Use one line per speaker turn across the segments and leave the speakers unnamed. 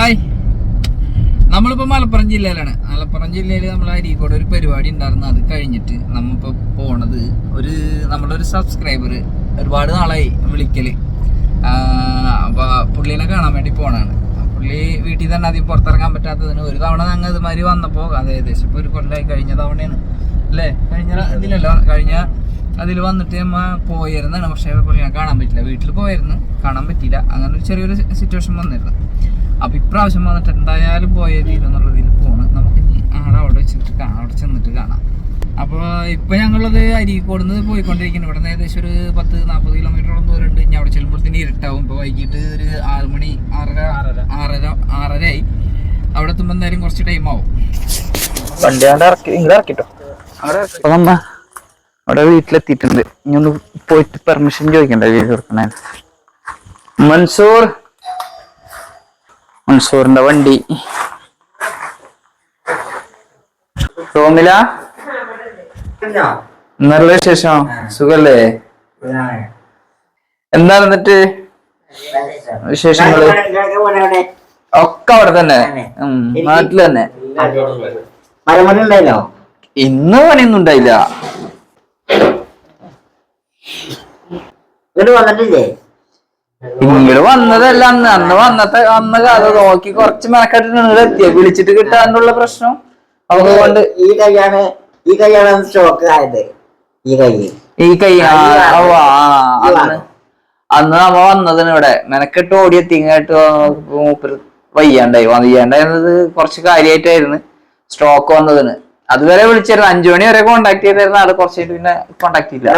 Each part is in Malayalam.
ഹായ്. നമ്മളിപ്പോൾ മലപ്പുറം ജില്ലയിലാണ്. മലപ്പുറം ജില്ലയിൽ നമ്മൾ അരീക്കോട് ഒരു പരിപാടി ഉണ്ടായിരുന്നു. അത് കഴിഞ്ഞിട്ട് നമ്മളിപ്പോൾ പോണത് ഒരു നമ്മുടെ ഒരു സബ്സ്ക്രൈബർ ഒരുപാട് നാളായി വിളിക്കൽ. അപ്പോൾ അപ്പൊ പുള്ളീനെ കാണാൻ വേണ്ടി പോണാണ്. പുള്ളി വീട്ടിൽ തന്നെ അധികം പുറത്തിറങ്ങാൻ പറ്റാത്തതിന് ഒരു തവണ ഞങ്ങൾ ഇതുമാതിരി വന്നപ്പോൾ അത് ഏകദേശം ഇപ്പോൾ ഒരു കൊല്ലമായി കഴിഞ്ഞ തവണയാണ്. അല്ലേ? കഴിഞ്ഞ ഇതിലല്ലോ കഴിഞ്ഞ അതിൽ വന്നിട്ട് നമ്മ പോയിരുന്നാണ്. പക്ഷേ പുള്ളിനെ കാണാൻ പറ്റില്ല. വീട്ടിൽ പോയിരുന്നു. കാണാൻ പറ്റിയില്ല. അങ്ങനെ ഒരു ചെറിയൊരു സിറ്റുവേഷൻ വന്നിരുന്നു. അപ്പൊ ഇപ്രാവശ്യം വന്നിട്ട് എന്തായാലും പോയേ തീരുന്നുള്ള രീതിയിൽ പോണ്. നമുക്ക് ആടെ അവിടെ വെച്ചിട്ട് കാണാം അവിടെ ചെന്നിട്ട് കാണാം. അപ്പോൾ ഇപ്പൊ ഞങ്ങളത് അരീക്കോട് നിന്ന് പോയിക്കൊണ്ടിരിക്കുന്നു. ഇവിടെ നിന്ന് ഏകദേശം ഒരു പത്ത് നാൽപ്പത് കിലോമീറ്ററോളം ദൂരം ഉണ്ട് ഇനി അവിടെ ചെല്ലുമ്പോഴത്തേന് ഇരുട്ടാവും. ഇപ്പൊ വൈകിട്ട് ഒരു ആറ് മണി ആറര ആറര. ആറരയായി. അവിടെ എത്തുമ്പോൾ എന്തായാലും കുറച്ച് ടൈം ആവും. വണ്ടി അവിടെ ഇറക്കി ഇങ്ങനെ ഇറക്കിട്ടോ? അപ്പം അപ്പൊ നമ്മ അവിടെ വീട്ടിലെത്തിയിട്ടുണ്ട്. ഇനി ഒന്ന് പോയിട്ട് പെർമിഷൻ ചോദിക്കണ്ടേ? വീട് കൊടുക്കണേ. മൻസൂർ മൻസൂറിന്റെ വണ്ടി. തോന്നില്ല നല്ല വിശേഷം? സുഖല്ലേ? എന്താണ് എന്നിട്ട് വിശേഷങ്ങൾ? ഒക്കെ അവിടെ തന്നെ. നാട്ടിൽ തന്നെ. ഇന്ന് പണിയൊന്നും ഉണ്ടായില്ല.
വന്നിട്ടില്ലേ?
ഇങ്ങോട്ട് വന്നതല്ല അന്ന്. അന്ന് വന്നത്തെ അന്ന് കഥ നോക്കി കുറച്ച് മെനക്കെട്ടിട്ട് എത്തിയ? വിളിച്ചിട്ട് കിട്ടാനുള്ള പ്രശ്നം. അതുകൊണ്ട്
ഈ കൈയാണ് ഈ കൈയാണ് സ്റ്റോക്ക് ആയത്. ഈ കൈ.
ഈ കൈ അന്ന് അന്ന് നമ്മ വന്നതിന് ഇവിടെ മെനക്കെട്ട് ഓടിയെത്തി. ഇങ്ങോട്ട് മൂപ്പര് വയ്യാണ്ടായി. വയ്യാണ്ടായിരുന്നത് കുറച്ച് കാര്യമായിട്ടായിരുന്നു സ്ട്രോക്ക് വന്നതിന്. അതുവരെ വിളിച്ചിരുന്നു. അഞ്ചു മണി വരെ കോണ്ടാക്ട് ചെയ്തായിരുന്നു ആൾ കുറച്ച് പിന്നെ കോണ്ടാക്ട്
ചെയ്തില്ല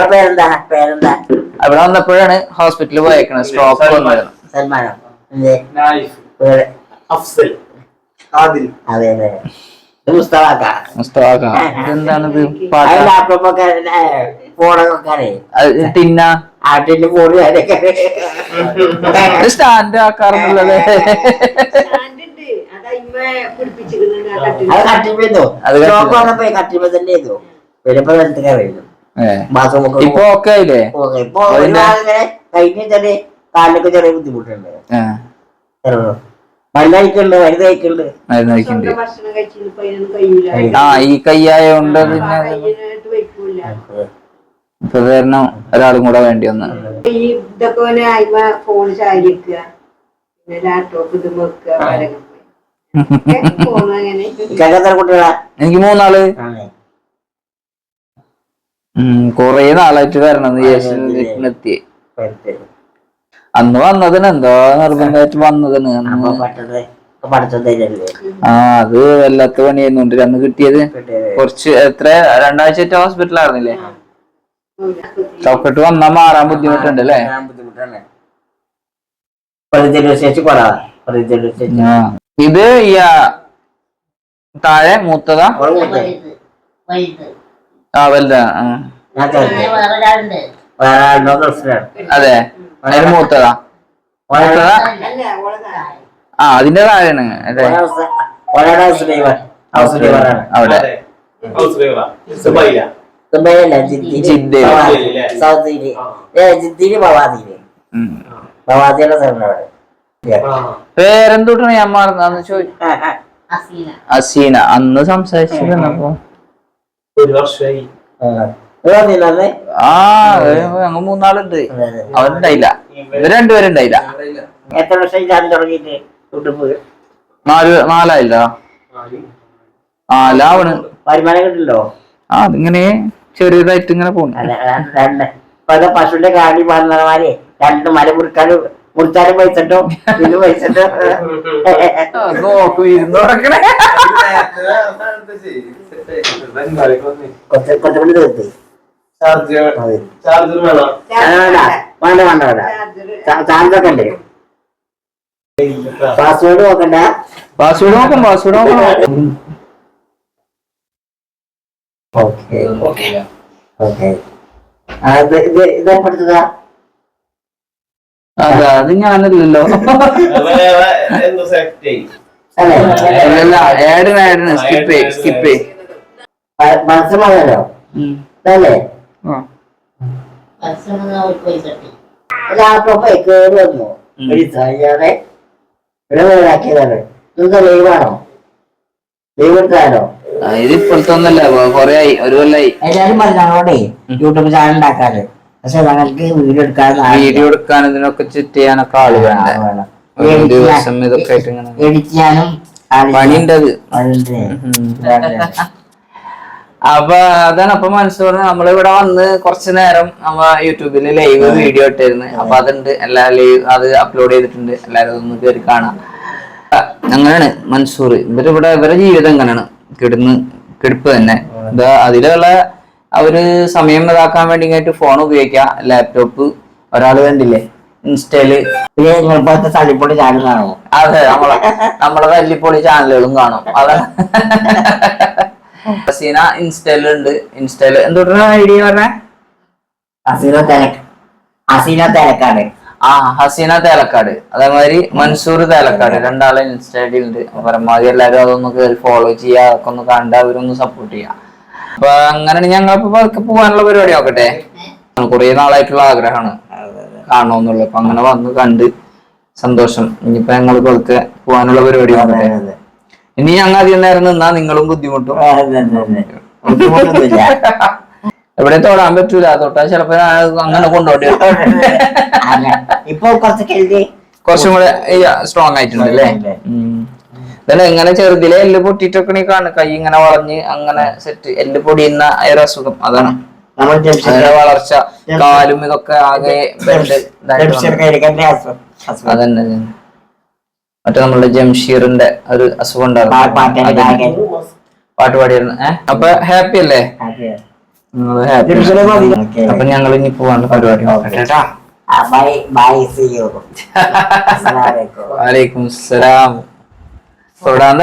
അവിടെ വന്നപ്പോഴാണ് ഹോസ്പിറ്റലിൽ പോയേക്കണത് സ്ട്രോക്ക് സ്റ്റാൻഡ്
സ്റ്റാൻഡുണ്ട്. അത്
കട്ടിപ്പോ വന്നപ്പോ കട്ടിപ്പോ തന്നെ ചെയ്തു. വരുമ്പോ നിലത്ത് കയറിയിരുന്നു ഒക്കെ
ആയില്ലേ?
ഇപ്പൊ കഴിഞ്ഞ ചെറിയ കാലിനൊക്കെ ചെറിയ ബുദ്ധിമുട്ടുണ്ട്. മരുന്ന് കഴിക്കുന്നുണ്ട്.
ആ ഈ കയ്യായോണ്ട് പിന്നെ. ഇപ്പൊ കാരണം ഒരാളും കൂടെ വേണ്ടി വന്ന്.
ഇതൊക്കെ ഫോൺ ചാരിക്കുക പിന്നെ ലാപ്ടോപ്പ് ഇത് വെക്കുക
എനിക്ക് മൂന്നാൾ. കൊറേ നാളായിട്ട് വരണം എത്തി
പത്ത്.
അന്ന് വന്നതിന് എന്തോ നിർബന്ധമായിട്ട് വന്നതിന് ആ അത് വല്ലാത്ത പണിയായിരുന്നുണ്ട് അന്ന് കിട്ടിയത് കുറച്ച് എത്ര രണ്ടാഴ്ച ഹോസ്പിറ്റലായിരുന്നില്ലേ ചോക്കട്ട് വന്നാ മാറാൻ ബുദ്ധിമുട്ടുണ്ട് അല്ലേ?
ബുദ്ധിമുട്ടാണ്.
ഇത് ഈ താഴെ മൂത്തതാ. ആ വലുതാ അതെ. അതിന് മൂത്തതാ. മൂത്തതാ? ആ അതിന്റെ താഴെയാണ്. അതെ. അവിടെ.
ഹൗസ് ഡ്രൈവറാ. സുബൈല
ദുബൈയല്ല ജിദ്ദി
ജിദ്ദയിൽ.
ബവാദി. ഏ ജിദ്ദിയിൽ
ബവാദിയിൽ.
ബവാദിയുടെ സ്ഥലം അവിടെ.
പേരെന്തൂട്ടാണ് ഞാൻ മാറുന്ന ചോദിച്ചു അസീന. അന്ന് സംസാരിച്ചിരുന്നപ്പോ
ഒരു വർഷമായി.
ആ. ഞങ്ങൾ മൂന്നാളുണ്ട്. അവരുണ്ടായില്ല. ഇവർ രണ്ടുപേരുണ്ടായില്ല.
എത്ര വർഷം ഞാൻ തുടങ്ങിയിട്ട്
നാല് നാലായില്ല. നാലാവണ്.
വരുമാനം കിട്ടില്ലോ
ആ അതിങ്ങനെ ചെറിയതായിട്ട് ഇങ്ങനെ
പോകുന്നു പശുവിന്റെ കാടി പറഞ്ഞമാര് രണ്ട് മല മുറിക്കാനും മുറിച്ചാലും പൈസട്ടോ ഇത് പൈസട്ടോ
നോക്കൂ ഇരുന്ന് തുറക്കണേ
കൊച്ചപ്പള്ളി തീർത്ത് വേണ്ട വേണ്ട വേണ്ട ചാർജൊക്കെ ഉണ്ട് പാസ്വേഡ് നോക്കണ്ട?
പാസ്വേഡ് നോക്കും പാസ്വേഡ് നോക്കണം.
ഓക്കെ. ഓക്കെ. ഇത് ഇത് ഇത് പഠിച്ചതാ
അതെ അത് ഞാനല്ലല്ലോ. സ്കിപ്പ് സ്കിപ്പ്
മനസ്സിലായോ അല്ലേ കേറി വന്നു. ഇവിടെ വേറാക്കിയതാണ് ലൈവാണോ
ഇത് ഇപ്പോഴത്തെ ഒന്നല്ല കൊറേ ആയി ഒരു കൊല്ലായി.
എല്ലാരും പറഞ്ഞോടേ യൂട്യൂബ് ചാനൽ ഉണ്ടാക്കാറ് പക്ഷെ ഞങ്ങൾക്ക് വീഡിയോ എടുക്കാൻ
വീഡിയോ എടുക്കാൻ ഇതിനൊക്കെ ചിറ്റ് ചെയ്യാനൊക്കെ ആൾ ഒരു ദിവസം ഇതൊക്കെ ആയിട്ട് ഇങ്ങനെ
എഡിറ്റ് ചെയ്യാനും ആളില്ല.
പണിയുണ്ട് അത്. അപ്പൊ അതാണ് അപ്പൊ മനസ്സോറ് നമ്മളിവിടെ വന്ന് കുറച്ചു നേരം നമ്മ യൂട്യൂബിൽ ലൈവ് വീഡിയോ ഇട്ടിരുന്നു. അപ്പൊ അതുണ്ട്. എല്ലാ ലൈവ് അത് അപ്ലോഡ് ചെയ്തിട്ടുണ്ട്. എല്ലാരും ഒന്ന് കയറി കാണാം. അങ്ങനെയാണ് മൻസൂർ. ഇവരിവിടെ ഇവരുടെ ജീവിതം എങ്ങനെയാണ്? കിടന്ന് കിടപ്പ് തന്നെ. അതിലുള്ള അവർ സമയം ഇതാക്കാൻ വേണ്ടി ഫോൺ ഉപയോഗിക്കാം ലാപ്ടോപ്പ് ഒരാൾ കണ്ടില്ലേ?
ഇൻസ്റ്റയിൽ ചാനൽ കാണുമോ
അതെ നമ്മളെ നമ്മളെ തല്ലിപ്പൊളി ചാനലുകളും കാണും. അതാണ് ഹസീന ഇൻസ്റ്റയിലുണ്ട് ഇൻസ്റ്റയിൽ എന്തുകൊണ്ടാ ഐഡിയ പറഞ്ഞേ?
ഹസീന തിരക്ക് ഹസീന തേലക്കാട്.
ആ ഹസീന തേലക്കാട്. അതേമാതിരി മൻസൂർ തേലക്കാട്. രണ്ടാളെ ഇൻസ്റ്റയിലുണ്ട് പരമാവധി എല്ലാവരും അതൊന്ന് ഫോളോ ചെയ്യുക. അതൊക്കെ ഒന്ന് കണ്ട് അവരൊന്ന് സപ്പോർട്ട് ചെയ്യുക. അപ്പൊ അങ്ങനെ ഞങ്ങൾ പോവാനുള്ള പതുക്കെ പോകാനുള്ള പരിപാടി നോക്കട്ടെ കുറെ നാളായിട്ടുള്ള ആഗ്രഹമാണ്. കാണണമെന്നുള്ളത് അപ്പൊ അങ്ങനെ വന്ന് കണ്ട് സന്തോഷം. ഇനിയിപ്പോ ഞങ്ങൾ പതുക്കെ പോകാനുള്ള പരിപാടി നോക്കട്ടെ ഇനി ഞങ്ങൾ അധികം നേരം നിന്നാ നിങ്ങളും ബുദ്ധിമുട്ടും.
ബുദ്ധിമുട്ടൊന്നുമില്ല.
എവിടെ തൊടാൻ പറ്റൂല. തൊട്ടാ ചിലപ്പോ അങ്ങനെ
കൊണ്ടുപോട്ടെ ഇപ്പൊ കുറച്ച്
കുറച്ചും കൂടെ സ്ട്രോങ് ആയിട്ടുണ്ട് അല്ലേ? ഇതല്ല ഇങ്ങനെ ചെറുതിലെ എല്ല് പൊട്ടിട്ടൊക്കെ കാണു കൈ ഇങ്ങനെ വളഞ്ഞ് അങ്ങനെ സെറ്റ് എല്ല് പൊടിയുന്ന ഒരു അസുഖം അതാണ്. വളർച്ച കാലും ഇതൊക്കെ ആകെ. അതന്നെ. മറ്റേ നമ്മളുടെ ജംഷീറിന്റെ ഒരു അസുഖം ഉണ്ടായിരുന്നു. പാട്ട് പാടിയിരുന്നു. ഏഹ് അപ്പൊ ഹാപ്പി അല്ലേ? അപ്പൊ ഞങ്ങൾ ഇനി പോവാണ് പരിപാടി വലൈക്കും സലാം തൊടാൻ.